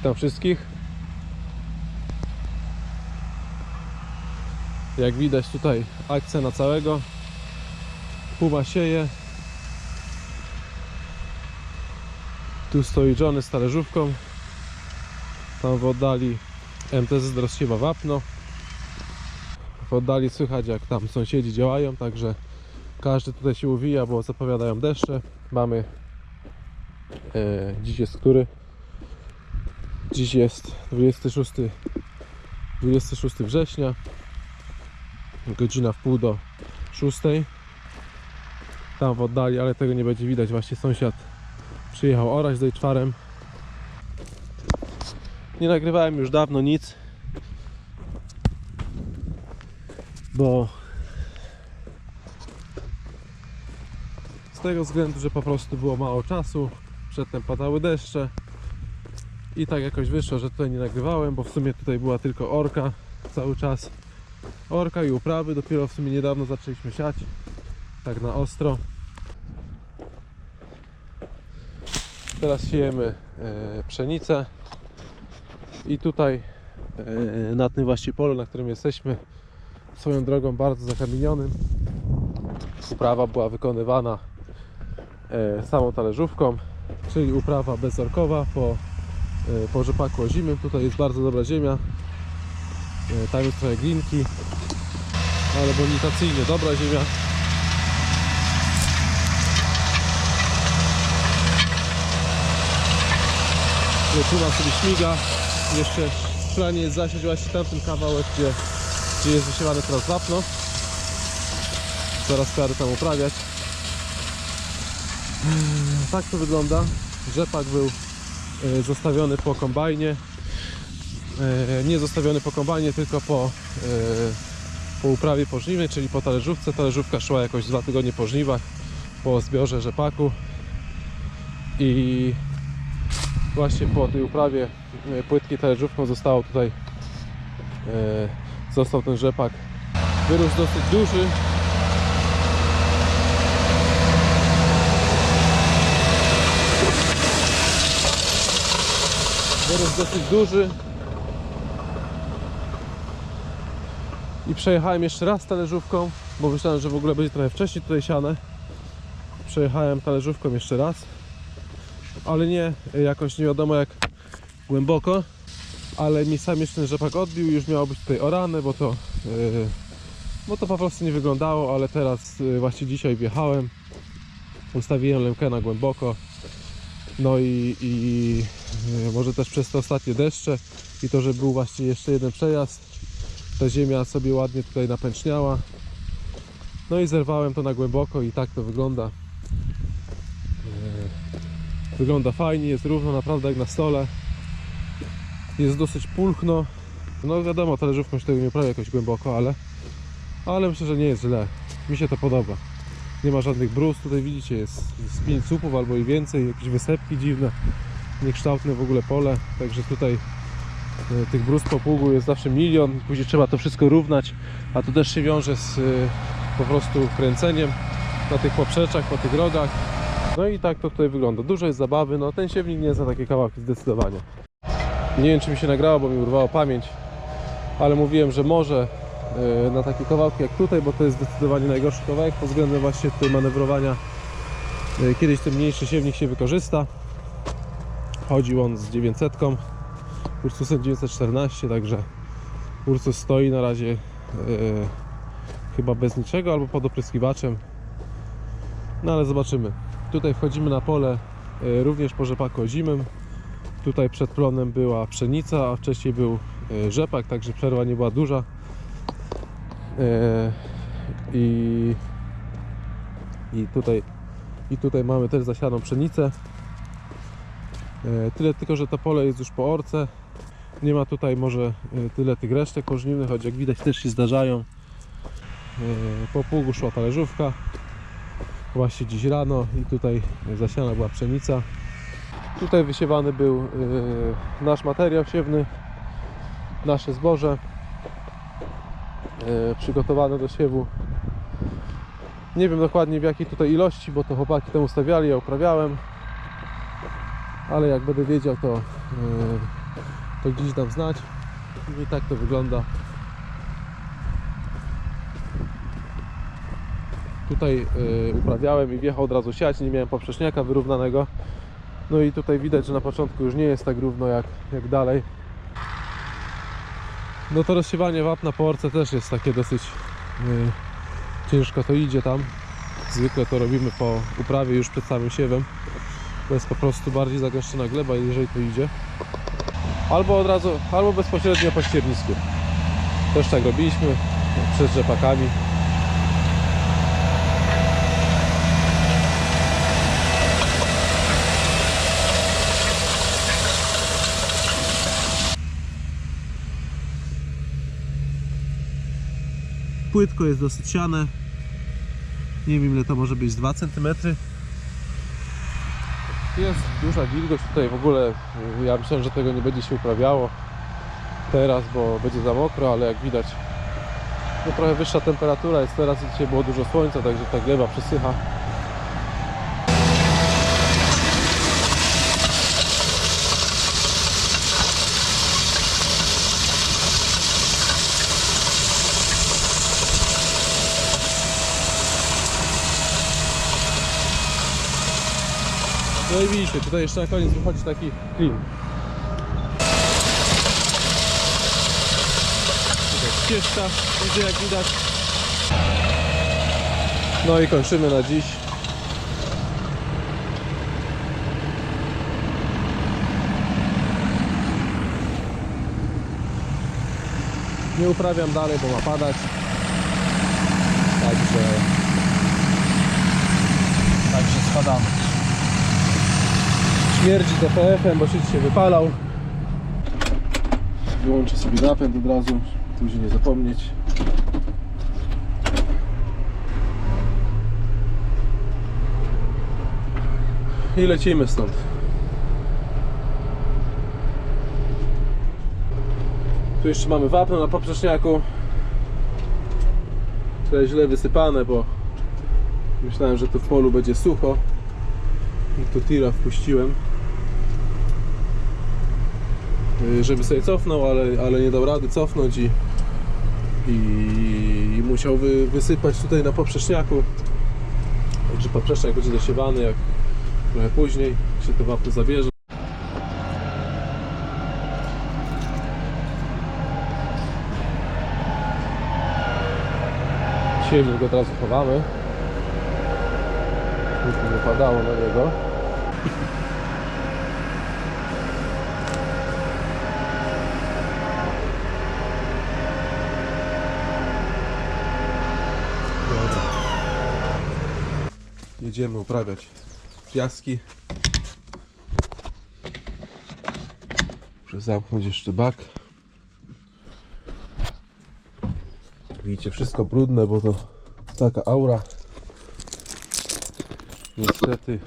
Witam wszystkich. Jak widać tutaj akcja na całego. Puma sieje. Tu stoi Johnny z talerzówką. Tam w oddali MTZ rozsiewa wapno. W oddali słychać jak tam sąsiedzi działają, także każdy tutaj się uwija, bo zapowiadają deszcze. Mamy e, dziś jest który? Dziś jest 26, 26 września. Godzina w pół do 6. Tam w oddali, ale tego nie będzie widać. Właśnie sąsiad przyjechał orać z czwarem. Nie nagrywałem już dawno nic, bo z tego względu, że po prostu było mało czasu. Przedtem padały deszcze. I tak jakoś wyszło, że tutaj nie nagrywałem, bo w sumie tutaj była tylko orka cały czas. Orka i uprawy, dopiero w sumie niedawno zaczęliśmy siać. Tak na ostro. Teraz siejemy e, pszenicę. I tutaj e, na tym właśnie polu, na którym jesteśmy, swoją drogą bardzo zakamienionym. Uprawa była wykonywana e, samą talerzówką, czyli uprawa bezorkowa po po rzepaku ozimym. Tutaj jest bardzo dobra ziemia. E, Tam jest trochę glinki, ale bonitacyjnie dobra ziemia. Tutaj Puma sobie śmiga. Jeszcze w planie jest zasiać właśnie tamten kawałek, gdzie, gdzie jest wysiewane teraz wapno. Zaraz kary tam uprawiać. Tak to wygląda. Rzepak był e, zostawiony po kombajnie. E, Nie zostawiony po kombajnie, tylko po, e, po uprawie pożniwnej, czyli po talerzówce. Talerzówka szła jakoś dwa tygodnie po żniwach, po zbiorze rzepaku. I właśnie po tej uprawie e, płytkiej talerzówką zostało tutaj e, został ten rzepak. Wyrósł dosyć duży. Wyrósł dosyć duży. I przejechałem jeszcze raz talerzówką, bo myślałem, że w ogóle będzie trochę wcześniej tutaj siane. Przejechałem talerzówką jeszcze raz, ale nie jakoś nie wiadomo jak głęboko. Ale mi sam jeszcze ten rzepak odbił, już miało być tutaj orane, bo to, yy, bo to po prostu nie wyglądało, ale teraz yy, właśnie dzisiaj wjechałem. Ustawiłem lemkę na głęboko. No i, i może też przez te ostatnie deszcze i to, że był właśnie jeszcze jeden przejazd, ta ziemia sobie ładnie tutaj napęczniała. No i zerwałem to na głęboko i tak to wygląda. E, Wygląda fajnie, jest równo naprawdę jak na stole. Jest dosyć pulchno. No wiadomo, talerzówką się tego nie prawie jakoś głęboko, ale, ale myślę, że nie jest źle. Mi się to podoba. Nie ma żadnych bruz, tutaj widzicie jest z 5 słupów albo i więcej, jakieś wysepki dziwne, niekształtne w ogóle pole, także tutaj e, tych bruz po pługu jest zawsze milion, później trzeba to wszystko równać, a to też się wiąże z e, po prostu kręceniem na tych poprzeczach, po tych rogach. No i tak to tutaj wygląda. Dużo jest zabawy, no ten siewnik nie jest na takie kawałki zdecydowanie. Nie wiem czy mi się nagrało, bo mi urwało pamięć, ale mówiłem, że może e, na takie kawałki jak tutaj, bo to jest zdecydowanie najgorszy kawałek pod względem właśnie tutaj manewrowania. Kiedyś ten mniejszy siewnik się wykorzysta. Chodził on z 900, Ursusem 914, także Ursus stoi na razie e, chyba bez niczego albo pod opryskiwaczem. No ale zobaczymy. Tutaj wchodzimy na pole e, również po rzepaku ozimym. Tutaj przed plonem była pszenica, a wcześniej był e, rzepak, także przerwa nie była duża. E, I, i, tutaj, I tutaj mamy też zasianą pszenicę. E, Tyle tylko, że to pole jest już po orce. Nie ma tutaj może e, tyle tych resztek pożniwnych, choć jak widać też się zdarzają. E, Po pługu szła talerzówka. Właśnie dziś rano i tutaj zasiana była pszenica. Tutaj wysiewany był nasz materiał siewny, nasze zboże przygotowane do siewu. Nie wiem dokładnie w jakiej tutaj ilości, bo to chłopaki tam ustawiali, ja uprawiałem. Ale jak będę wiedział, to, e, to gdzieś dam znać. I tak to wygląda. Tutaj y, uprawiałem i wjechał od razu siać, nie miałem poprzeczniaka wyrównanego. No i tutaj widać, że na początku już nie jest tak równo jak, jak dalej. No to rozsiewanie wapna po orce też jest takie dosyć y, ciężko to idzie tam. Zwykle to robimy po uprawie już przed samym siewem. To jest po prostu bardziej zagęszczona gleba, jeżeli to idzie. Albo od razu, albo bezpośrednio po ściernisku. Też tak robiliśmy przed rzepakami. Płytko jest dosyć siane. Nie wiem ile to może być, 2 cm. Jest duża wilgoć tutaj w ogóle. Ja myślałem, że tego nie będzie się uprawiało teraz, bo będzie za mokro, ale jak widać no trochę wyższa temperatura jest teraz i dzisiaj było dużo słońca, także ta gleba przesycha. No i widzicie, tutaj jeszcze na koniec wychodzi taki. Tutaj ścieżka, idzie jak widać. No i kończymy na dziś. Nie uprawiam dalej, bo ma padać. Także... Także spadamy. Śmierdzi DPF-em, bo szyć się wypalał. Wyłączę sobie napęd od razu, później nie zapomnieć. I lecimy stąd. Tu jeszcze mamy wapno na poprzeczniaku. Trochę źle wysypane, bo myślałem, że tu w polu będzie sucho. I tu tira wpuściłem. Y, Żeby sobie cofnął, ale, ale nie dał rady cofnąć i, i, i musiał wy, wysypać tutaj na poprzeczniaku. Także poprzeczniak będzie dosiewany jak trochę później, się to wapno zabierze. Siewnik go od razu chowamy. Nic nie padało na niego. Jedziemy uprawiać piaski. Muszę zamknąć jeszcze bak. Widzicie, wszystko brudne, bo to taka aura. Niestety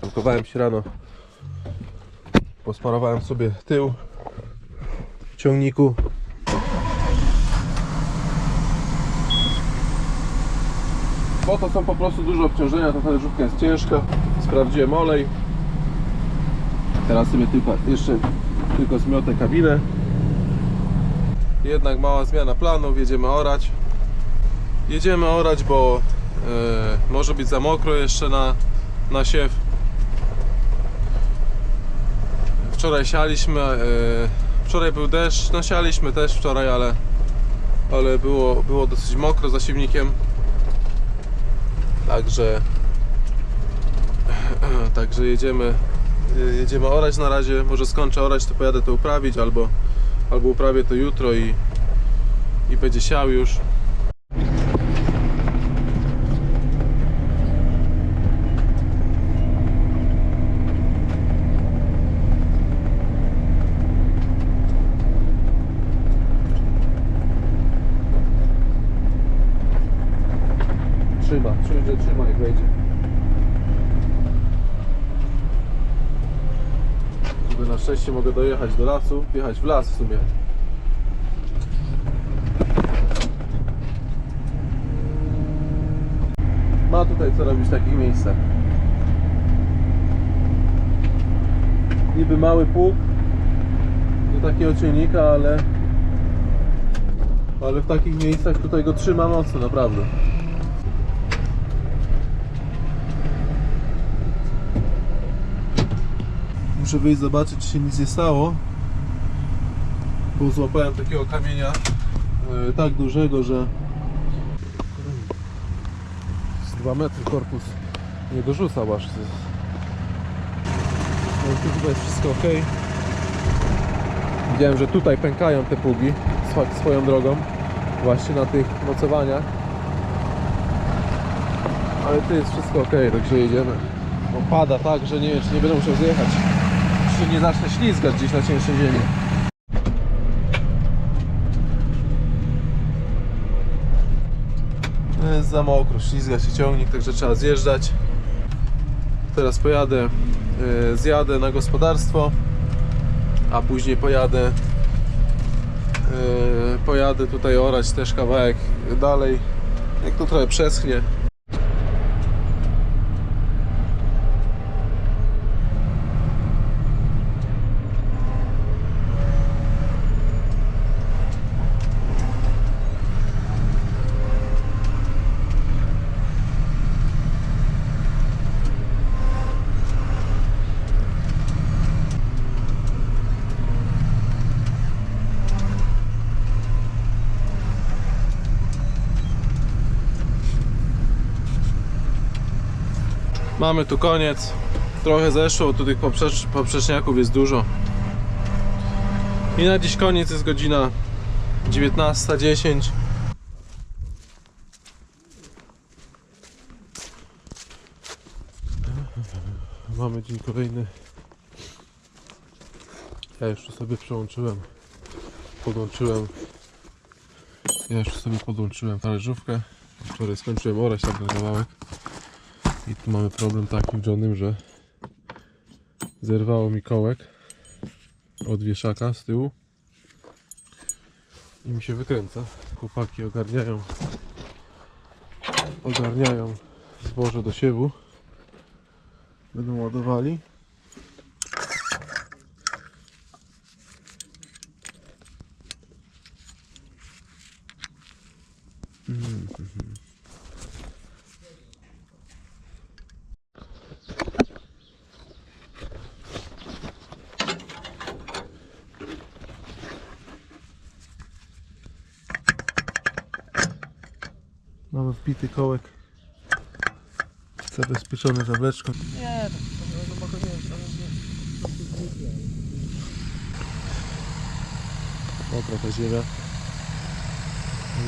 Tankowałem się rano Posmarowałem sobie tył w ciągniku Bo to są po prostu duże obciążenia, ta talerzówka jest ciężka. Sprawdziłem olej. Teraz sobie tylko, jeszcze tylko zmiotę kabinę. Jednak mała zmiana planów, jedziemy orać. Jedziemy orać, bo e, może być za mokro jeszcze na, na siew. Wczoraj sialiśmy, e, wczoraj był deszcz, no sialiśmy też wczoraj, ale, ale było, było dosyć mokro za siewnikiem. Także także jedziemy jedziemy orać na razie. Może skończę orać, to pojadę to uprawić albo, albo uprawię to jutro i, i będzie siał już. Trzyma, czuć, że trzyma jak wejdzie. Żeby na szczęście mogę dojechać do lasu, wjechać w las w sumie. Ma tutaj co robić w takich miejscach. niby mały pług do takiego ciągnika, ale ale w takich miejscach tutaj go trzyma mocno, naprawdę. Muszę wyjść zobaczyć, czy się nic nie stało. Bo złapałem takiego kamienia e, tak dużego, że z 2 metry korpus nie dorzucał aż. No tu chyba jest wszystko ok. Widziałem, że tutaj pękają te pługi swo- swoją drogą. Właśnie na tych mocowaniach. Ale tu jest wszystko ok, także jedziemy. Pada tak, że nie wiem, czy nie będę musiał zjechać. Czy nie zacznę ślizgać gdzieś na cięższej ziemi. No jest za mokro, ślizga się ciągnik, także trzeba zjeżdżać. Teraz pojadę, e, zjadę na gospodarstwo, a później pojadę e, pojadę tutaj orać też kawałek dalej. Jak to trochę przeschnie. Mamy tu koniec. Trochę zeszło, tu tych poprzecz, poprzeczniaków jest dużo. I na dziś koniec jest godzina 19.10. Mamy dzień kolejny. Ja jeszcze sobie przełączyłem, podłączyłem. Ja jeszcze sobie podłączyłem talerzówkę. Wczoraj skończyłem orać tam ten kawałek. I tu mamy problem takim Johnem, że zerwało mi kołek od wieszaka z tyłu i mi się wykręca. Chłopaki ogarniają ogarniają zboże do siewu. Będą ładowali. Mamy wbity kołek. Zabezpieczony zawleczką. Nie, tak no to. Mokra ta ziemia.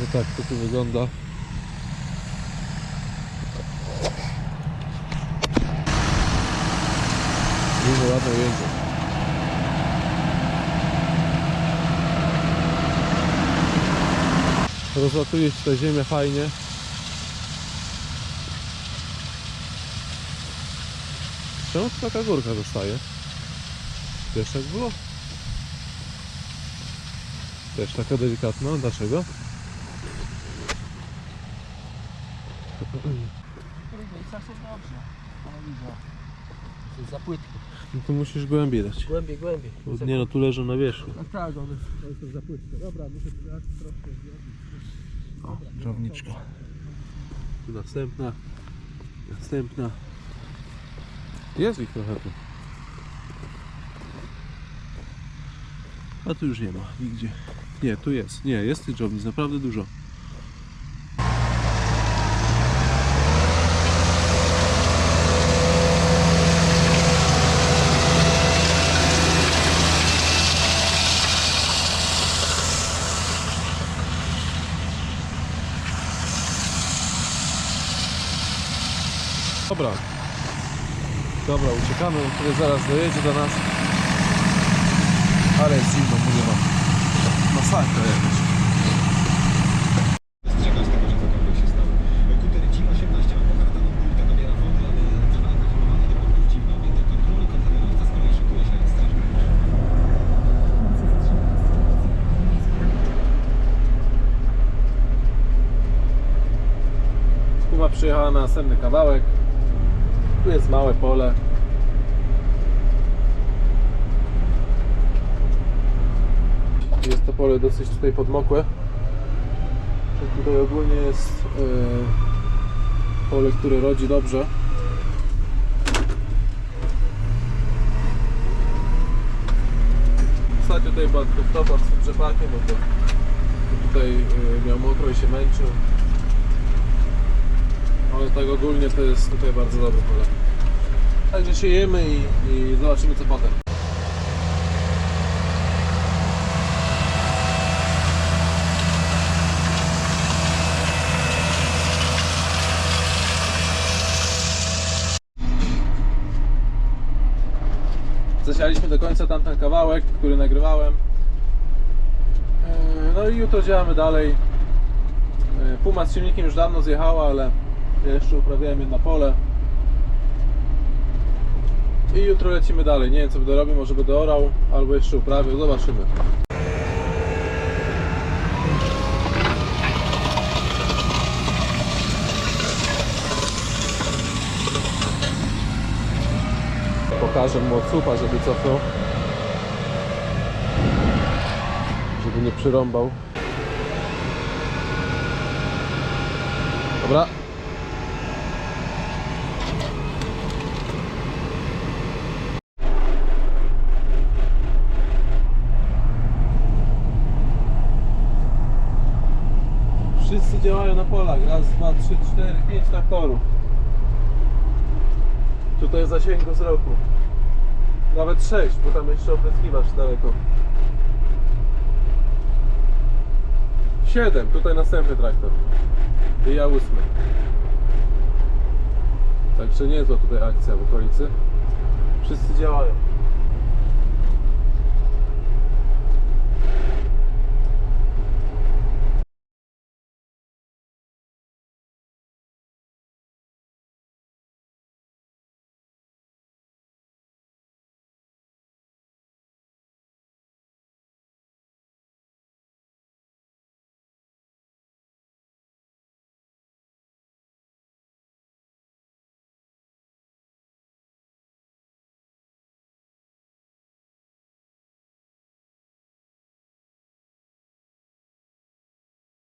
No tak, to tu wygląda. Dużo ładno jedzie. Rozlatuje się ta ziemia fajnie. Czemu taka górka zostaje? Też tak było? Też taka delikatna. Dlaczego? W różnicach jest dobrze, ale widzę. To jest za płytko. No to musisz głębiej dać. Głębiej, głębiej. Bo nie no, tu leżą na wierzchu. Tak, tak, one to jest za płytko. Dobra, muszę teraz troszkę zrobić. O. Tu następna. Następna. Jest ich trochę tu. A tu już nie ma. Nigdzie. Nie, tu jest. Nie, jest tych dżownic naprawdę dużo. Dobra. Dobra, uciekamy, on tutaj zaraz dojedzie do nas. Ale jest zimno, mówię wam. Masakra jakaś. Strzegał z tego, że cokolwiek się stało. Kuter Jeep 18 ma pohartaną burtę, nabiera wody, ale wywarka hamowanie do portów dziwne. Obiekty kontroli kontenerowca z kolei szykuje się straż graniczna. Kuba przyjechała na następny kawałek. Tu jest małe pole. Pole dosyć tutaj podmokłe. Tutaj ogólnie jest e, pole, które rodzi dobrze. Ostatnio tutaj była wtopa z rzepakiem, bo to tutaj y, miał mokro i się męczył. Ale tak ogólnie to jest tutaj bardzo dobre pole. Także siejemy i, i zobaczymy co potem. Zasialiśmy do końca tamten kawałek, który nagrywałem. E, No i jutro działamy dalej. E, Puma z silnikiem już dawno zjechała, ale ja jeszcze uprawiałem jedno pole. I jutro lecimy dalej. Nie wiem co będę robił, może będę orał, albo jeszcze uprawiał, zobaczymy. Pokażę mu od słupa, żeby cofnął. Żeby nie przyrąbał. Dobra. Wszyscy działają na polach. Raz, dwa, trzy, cztery, pięć traktorów. Tutaj zasięgu wzroku. Nawet sześć, bo tam jeszcze opryskiwacz daleko. Siedem, tutaj następny traktor. I ja ósmy. Także niezła tutaj akcja w okolicy. Wszyscy działają.